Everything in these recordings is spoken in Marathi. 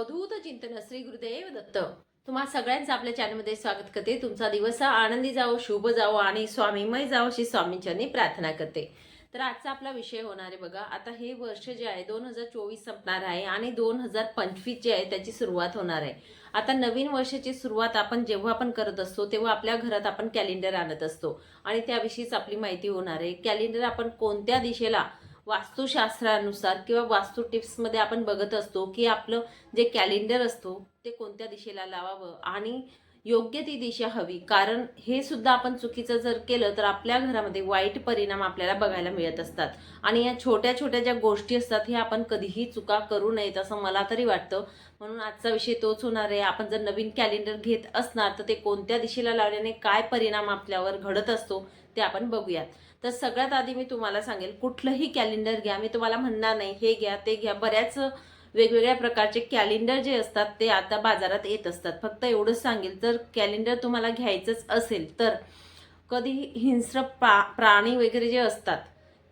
अवधूत चिंतन श्री गुरुदेव दत्त तुम्हा सगळ्यांचं आपल्या चॅनलमध्ये स्वागत करते. तुमचा दिवस आनंदी जावो शुभ जावो आणि स्वामीमय जावो अशी स्वामींच्यांनी प्रार्थना करते. तर आजचा आपला विषय होणार आहे बघा. आता हे वर्ष जे आहे दोन हजार चोवीस संपणार आहे आणि दोन हजार पंचवीस जे आहे त्याची सुरुवात होणार आहे. आता नवीन वर्षाची सुरुवात आपण जेव्हा आपण करत असतो तेव्हा आपल्या घरात आपण कॅलेंडर आणत असतो. आणि त्याविषयीच आपली माहिती होणार आहे. कॅलेंडर आपण कोणत्या दिशेला वास्तुशास्त्रानुसार किंवा वास्तू टिप्समध्ये आपण बघत असतो की आपलं जे कॅलेंडर असतो ते कोणत्या दिशेला लावावं आणि योग्य ती दिशा हवी. कारण हे सुद्धा आपण चुकीचं जर केलं तर आपल्या घरामध्ये वाईट परिणाम आपल्याला बघायला मिळत असतात. आणि या छोट्या छोट्या ज्या गोष्टी असतात हे आपण कधीही चुका करू नयेत असं मला तरी वाटतं. म्हणून आजचा विषय तोच होणार आहे. आपण जर नवीन कॅलेंडर घेत असणार तर ते कोणत्या दिशेला लावल्याने काय परिणाम आपल्यावर घडत असतो ते आपण बघूयात. तर सगळ्यात आधी मी तुम्हाला सांगेल कुठलंही कॅलेंडर घ्या. मी तुम्हाला म्हणणार नाही हे घ्या ते घ्या. बऱ्याच वेगवेगळ्या प्रकारचे कॅलेंडर जे असतात ते आता बाजारात येत असतात. फक्त एवढंच सांगेल जर कॅलेंडर तुम्हाला घ्यायचंच असेल तर कधी हिंस्र प्रा प्राणी वगैरे जे असतात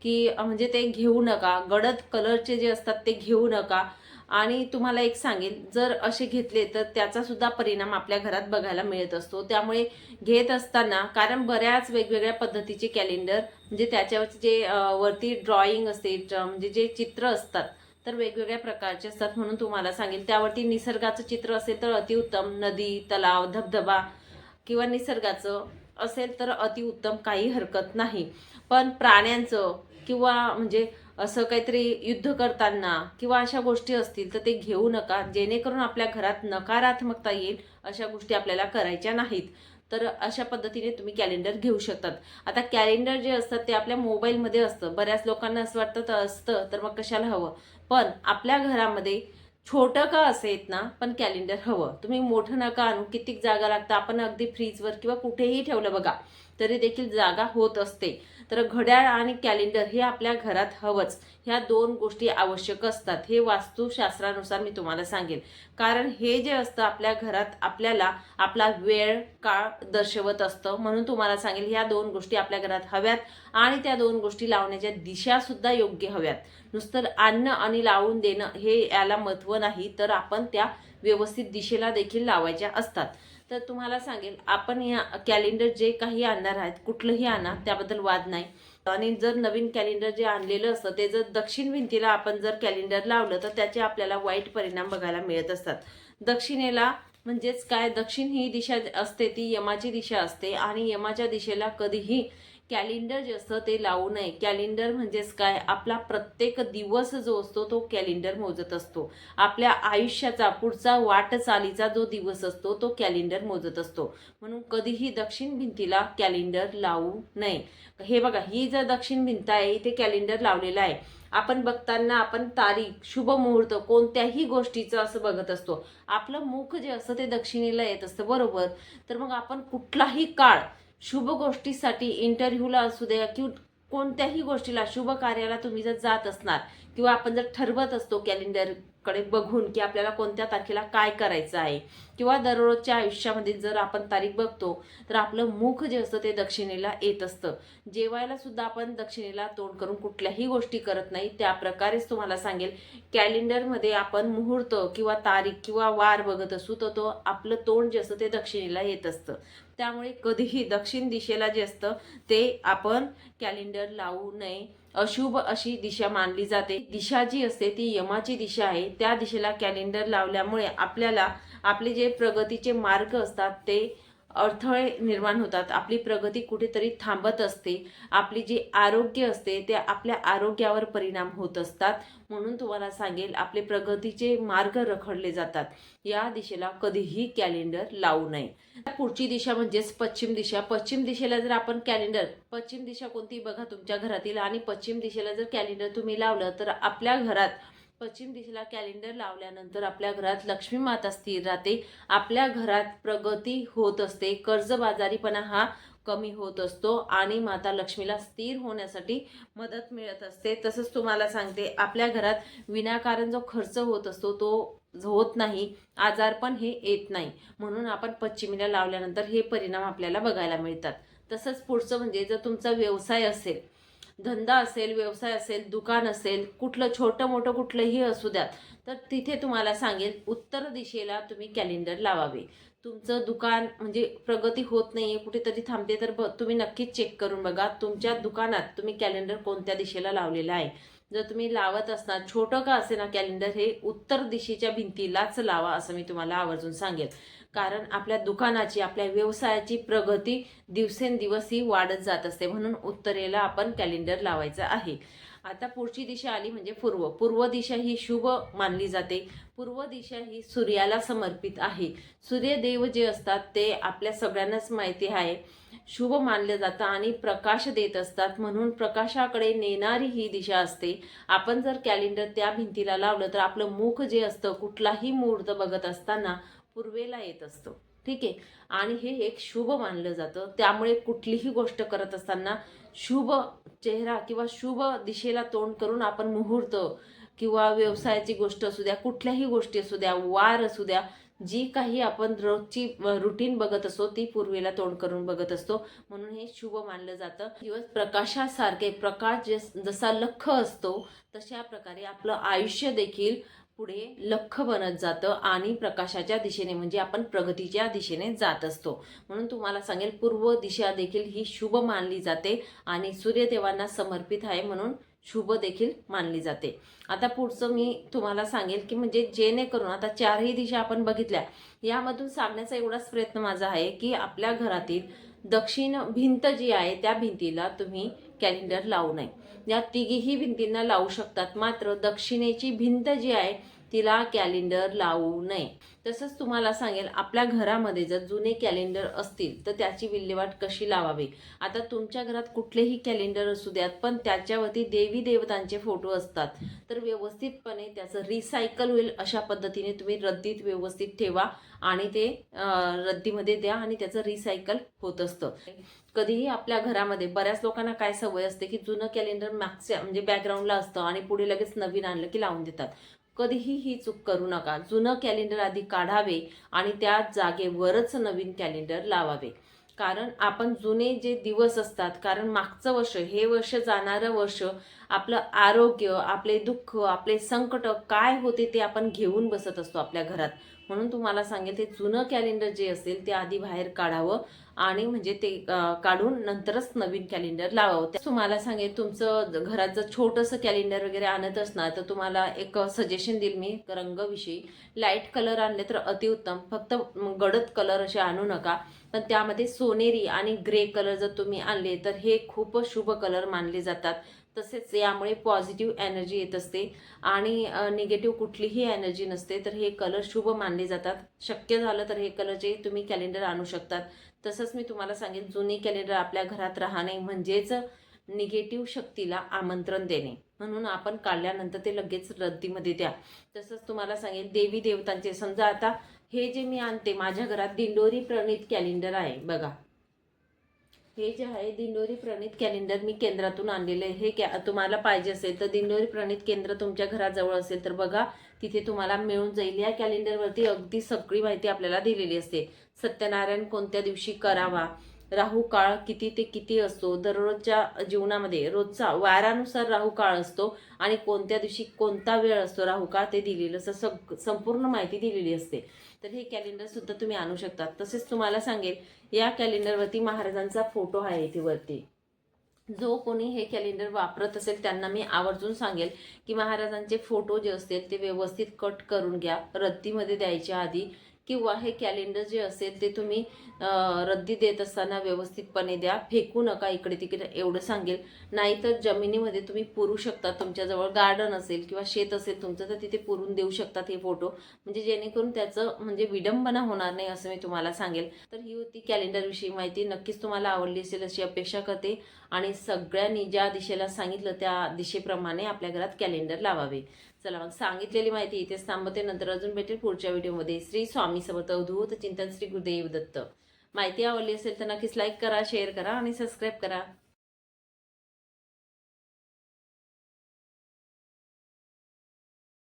की म्हणजे ते घेऊ नका. गडद कलरचे जे असतात ते घेऊ नका. आणि तुम्हाला एक सांगेल जर असे घेतले तर त्याचा सुद्धा परिणाम आपल्या घरात बघायला मिळत असतो. त्यामुळे घेत असताना कारण बऱ्याच वेगवेगळ्या पद्धतीचे कॅलेंडर म्हणजे त्याच्यावरचे जे वरती ड्रॉइंग असते म्हणजे जे चित्र असतात तर वेगवेगळ्या प्रकारचे असतात म्हणून तुम्हाला सांगेल त्यावरती निसर्गाचं चित्र असेल तर अतिउत्तम. नदी तलाव धबधबा किंवा निसर्गाचं असेल तर अतिउत्तम. काही हरकत नाही. पण प्राण्यांचं किंवा म्हणजे असं काहीतरी युद्ध करताना किंवा अशा गोष्टी असतील तर ते घेऊ नका जेणेकरून आपल्या घरात नकारात्मकता येईल अशा गोष्टी आपल्याला करायच्या नाहीत. तर अशा पद्धतीने तुम्ही कॅलेंडर घेऊ शकतात. आता कॅलेंडर जे असतात ते आपल्या मोबाईलमध्ये असतं. बऱ्याच लोकांना असं वाटतं तर असतं तर मग कशाला हवं? पण आपल्या घरामध्ये छोटं का असेल ना पण कॅलेंडर हवं. तुम्ही मोठं नका आणू. कितीक जागा लागतं? आपण अगदी फ्रीजवर किंवा कुठेही ठेवलं बघा. तरी देखील जागा होत असते. तर घड्याळ आणि कॅलेंडर हे आपल्या घरात हवंच. ह्या दोन गोष्टी आवश्यक असतात. हे वास्तुशास्त्रानुसार मी तुम्हाला सांगेल कारण हे जे असतं आपल्या घरात आपल्याला आपला वेळ काळ दर्शवत असतं. म्हणून तुम्हाला सांगेल ह्या दोन गोष्टी आपल्या घरात हव्यात आणि त्या दोन गोष्टी लावण्याच्या दिशासुद्धा योग्य हव्यात. नुसतं आणणं आणि लावून देणं हे याला महत्त्व नाही तर आपण त्या व्यवस्थित दिशेला देखील लावायच्या असतात. तर तुम्हाला सांगेल आपण या कॅलेंडर जे काही आणणार आहेत कुठलंही आणा त्याबद्दल वाद नाही. आणि जर नवीन कॅलेंडर जे आणलेलं असतं ते जर दक्षिण भिंतीला आपण जर कॅलेंडर लावलं तर त्याचे आपल्याला वाईट परिणाम बघायला मिळत असतात. दक्षिणेला म्हणजेच काय? दक्षिण ही दिशा असते ती यमाची दिशा असते. आणि यमाच्या दिशेला कधीही कॅलेंडर जे असतं ते लावू नये. कॅलेंडर म्हणजेच काय आपला प्रत्येक दिवस जो असतो तो कॅलेंडर मोजत असतो. आपल्या आयुष्याचा पुढचा वाटचालीचा जो दिवस असतो तो कॅलेंडर मोजत असतो. म्हणून कधीही दक्षिण भिंतीला कॅलेंडर लावू नये. हे बघा ही जर दक्षिण भिंत आहे इथे कॅलेंडर लावलेला आहे. आपण बघताना आपण तारीख शुभ मुहूर्त कोणत्याही गोष्टीचं असं बघत असतो. आपलं मुख जे असतं ते दक्षिणेला येत असतं बरोबर? तर मग आपण कुठलाही काळ शुभ गोष्टीसाठी इंटरव्ह्यूला असू द्या किंवा कोणत्याही गोष्टीला शुभ कार्याला तुम्ही जर जात असणार किंवा आपण जर ठरवत असतो कॅलेंडरकडे बघून की आपल्याला कोणत्या तारखेला काय करायचं आहे किंवा दररोजच्या आयुष्यामध्ये जर आपण तारीख बघतो तर आपलं मुख जे असतं ते दक्षिणेला येत असतं. जेवायला सुद्धा आपण दक्षिणेला तोंड करून कुठल्याही गोष्टी करत नाही. त्या प्रकारेच तुम्हाला सांगेल. कॅलेंडरमध्ये आपण मुहूर्त किंवा तारीख किंवा वार बघत असू तर तो आपलं तोंड जे असतं ते दक्षिणेला येत असतं. त्यामुळे कधीही दक्षिण दिशेला जे असतं ते आपण कॅलेंडर लावू नये. अशुभ अशी दिशा मानली जाते. दिशा जी असते ती यमाची दिशा आहे. त्या दिशेला कॅलेंडर लावल्यामुळे आपल्याला आपले जे प्रगतीचे मार्ग असतात ते अडथळे निर्माण होतात. आपली प्रगती कुठेतरी थांबत असते. आपली जी आरोग्य असते ते आपल्या आरोग्यावर परिणाम होत असतात. म्हणून तुम्हाला सांगेल आपले प्रगतीचे मार्ग रखडले जातात. या दिशेला कधीही कॅलेंडर लावू नये. पुढची दिशा म्हणजेच पश्चिम दिशा. पश्चिम दिशेला जर आपण कॅलेंडर पश्चिम दिशा कोणती बघा तुमच्या घरातील आणि पश्चिम दिशेला जर कॅलेंडर तुम्ही लावलं तर आपल्या घरात पश्चिम दिशेला कॅलेंडर लावल्यानंतर आपल्या घरात लक्ष्मी माता स्थिर राहते. आपल्या घरात प्रगती होत असते. कर्जबाजारीपणा हा कमी होत असतो आणि माता लक्ष्मीला स्थिर होण्यासाठी मदत मिळत असते. तसंच तुम्हाला सांगते आपल्या घरात विनाकारण जो खर्च होत असतो तो होत नाही. आजारपण हे येत नाही. म्हणून आपण पश्चिमेला लावल्यानंतर हे परिणाम आपल्याला बघायला मिळतात. तसंच पुढचं म्हणजे जर तुमचा व्यवसाय असेल धंदा असेल व्यवसाय असेल दुकान असेल कुठलं छोटं मोठं कुठलंही असू द्यात तर तिथे तुम्हाला सांगेल उत्तर दिशेला तुम्ही कॅलेंडर लावावे. तुमचं दुकान म्हणजे प्रगती होत नाही आहे कुठेतरी थांबते तर ब तुम्ही नक्कीच चेक करून बघा. तुमच्या दुकानात तुम्ही कॅलेंडर कोणत्या दिशेला लावलेलं आहे? जर तुम्ही लावत असणार छोटं का असे ना कॅलेंडर हे उत्तर दिशेच्या भिंतीलाच लावा असं मी तुम्हाला आवर्जून सांगेल कारण आपल्या दुकानाची आपल्या व्यवसायाची प्रगती दिवसेंदिवस ही वाढत जात असते म्हणून उत्तरेला आपण कॅलेंडर लावायचं आहे. आता पुढची दिशा आली म्हणजे पूर्व. पूर्व दिशा ही शुभ मानली जाते. पूर्व दिशा ही सूर्याला समर्पित आहे. सूर्यदेव जे असतात ते आपल्या सगळ्यांनाच माहिती आहे. शुभ मानलं जातं आणि प्रकाश देत असतात. म्हणून प्रकाशाकडे नेणारी ही दिशा असते. आपण जर कॅलेंडर त्या भिंतीला लावलं तर आपलं मुख जे असतं कुठलाही मुहूर्त बघत असताना पूर्वेला येत असतं. ठीक आहे? आणि हे एक शुभ मानलं जातं. त्यामुळे कुठलीही गोष्ट करत असताना शुभ चेहरा किंवा शुभ दिशेला तोंड करून आपण मुहूर्त किंवा व्यवसायाची गोष्ट असू द्या कुठल्याही गोष्टी असू द्या वार असू द्या जी काही आपण रोजची रुटीन बघत असतो ती पूर्वेला तोंड करून बघत असतो. म्हणून हे शुभ मानलं जातं. दिवस प्रकाशासारखे प्रकाश जसा लख असतो तशा प्रकारे आपलं आयुष्य देखील पुढे लख बनत जातं आणि प्रकाशाच्या दिशेने म्हणजे आपण प्रगतीच्या दिशेने जात असतो. म्हणून तुम्हाला सांगेल पूर्व दिशा देखील ही शुभ मानली जाते आणि सूर्यदेवांना समर्पित आहे म्हणून शुभ देखील मानली जाते. आता पुढचं मी तुम्हाला सांगेल की म्हणजे जेणेकरून आता चारही दिशा आपण बघितल्या यामधून सांगण्याचा एवढाच प्रयत्न माझा आहे की आपल्या घरातील दक्षिण भिंत जी आहे त्या भिंतीला तुम्ही कॅलेंडर लावू नये. या तिघीही भिंतींना लावू शकतात. मात्र दक्षिणेची भिंत जी आहे तिला कॅलेंडर लावू नये. तसंच तुम्हाला सांगेल आपल्या घरामध्ये जर जुने कॅलेंडर असतील तर त्याची विल्हेवाट कशी लावावी? आता तुमच्या घरात कुठलेही कॅलेंडर असू द्यात पण त्याच्यावरती देवी देवतांचे फोटो असतात. तर व्यवस्थितपणे त्याचं रिसायकल होईल अशा पद्धतीने तुम्ही रद्दीत व्यवस्थित ठेवा आणि ते रद्दीमध्ये द्या आणि त्याचं रिसायकल होत असतं. कधीही आपल्या घरामध्ये बऱ्याच लोकांना काय सवय असते की जुनं कॅलेंडर मागच्या म्हणजे बॅकग्राऊंडला असतं आणि पुढे लगेच नवीन आणलं की लावून देतात. कधीही ही चूक करू नका. जुनं कॅलेंडर आधी काढावे आणि त्या जागेवरच नवीन कॅलेंडर लावावे. कारण आपण जुने जे दिवस असतात कारण मागचं वर्ष हे वर्ष जाणारं वर्ष आपलं आरोग्य आपले दुःख आपले संकट काय होते ते आपण घेऊन बसत असतो आपल्या घरात. म्हणून तुम्हाला सांगेल ते जुनं कॅलेंडर जे असेल ते आधी बाहेर काढावं. आणि म्हणजे ते काढून नंतरच नवीन कॅलेंडर लावावं. त्या- तुम्हाला सांगेल तुमचं घरात जर छोटंसं कॅलेंडर वगैरे आणत असणार तर तुम्हाला एक सजेशन देईल मी रंगविषयी लाइट कलर आणले तर अतिउत्तम. फक्त गडद कलर असे आणू नका. पण त्यामध्ये सोनेरी आणि ग्रे कलर जर तुम्ही आणले तर हे खूप शुभ कलर मानले जातात. तसेच यामुळे पॉझिटिव्ह एनर्जी येत असते आणि निगेटिव्ह कुठलीही एनर्जी नसते तर हे कलर शुभ मानले जातात. शक्य झालं तर हे कलरचे तुम्ही कॅलेंडर आणू शकतात. तसंच मी तुम्हाला सांगेन जुनी कॅलेंडर आपल्या घरात राहणे म्हणजेच निगेटिव्ह शक्तीला आमंत्रण देणे. म्हणून आपण काढल्यानंतर ते लगेच रद्दीमध्ये द्या. तसंच तुम्हाला सांगेन देवी देवतांचे समजा आता हे जे मी आणते माझ्या घरात दिंडोरी प्रणित कॅलेंडर आहे बघा. हे जे आहे दिंडोरी प्रणित कॅलेंडर मी केंद्रातून आणलेलं आहे. हे कॅ तुम्हाला पाहिजे असेल तर दिंडोरी प्रणित केंद्र तुमच्या घराजवळ असेल तर बघा तिथे तुम्हाला मिळून जाईल. या कॅलेंडरवरती अगदी सगळी माहिती आपल्याला दिलेली असते. सत्यनारायण कोणत्या दिवशी करावा? राहू काळ किती ते किती असतो? दररोजच्या जीवनामध्ये रोजचा वारानुसार राहू काळ असतो आणि कोणत्या दिवशी कोणता वेळ असतो राहू काळ ते दिलेलं असं सग संपूर्ण माहिती दिलेली असते. तर हे कॅलेंडर सुद्धा तुम्ही आणू शकता तसेच तुम्हाला सांगेल या कॅलेंडरवरती महाराजांचा फोटो आहे इथे वरती. जो कोणी हे कॅलेंडर वापरत असेल त्यांना मी आवर्जून सांगेल की महाराजांचे फोटो जे असतील ते व्यवस्थित कट करून घ्या. रद्दीमध्ये द्यायच्या आधी किंवा हे कॅलेंडर जे असेल ते तुम्ही रद्दी देत असताना व्यवस्थितपणे द्या. फेकू नका इकडे तिकडे एवढं सांगेल. नाहीतर जमिनीमध्ये तुम्ही पुरू शकता. तुमच्याजवळ गार्डन असेल किंवा शेत असेल तुमचं तर तिथे पुरून देऊ शकतात हे फोटो म्हणजे जेणेकरून त्याचं म्हणजे विडंबना होणार नाही असं मी तुम्हाला सांगेल. तर ही होती कॅलेंडरविषयी माहिती. नक्कीच तुम्हाला आवडली असेल अशी अपेक्षा करते. आणि सगळ्यांनी ज्या दिशेला सांगितलं त्या दिशेप्रमाणे आपल्या घरात कॅलेंडर लावावे. चला मग सांगितलेली माहिती इथेच थांबते नंतर अजून भेटेल पुढच्या व्हिडिओमध्ये. श्री स्वामी समर्थ अवधूत चिंतन श्री गुरुदेव दत्त. माहिती आवडली असेल तर नक्कीच लाईक करा शेअर करा आणि सबस्क्राईब करा.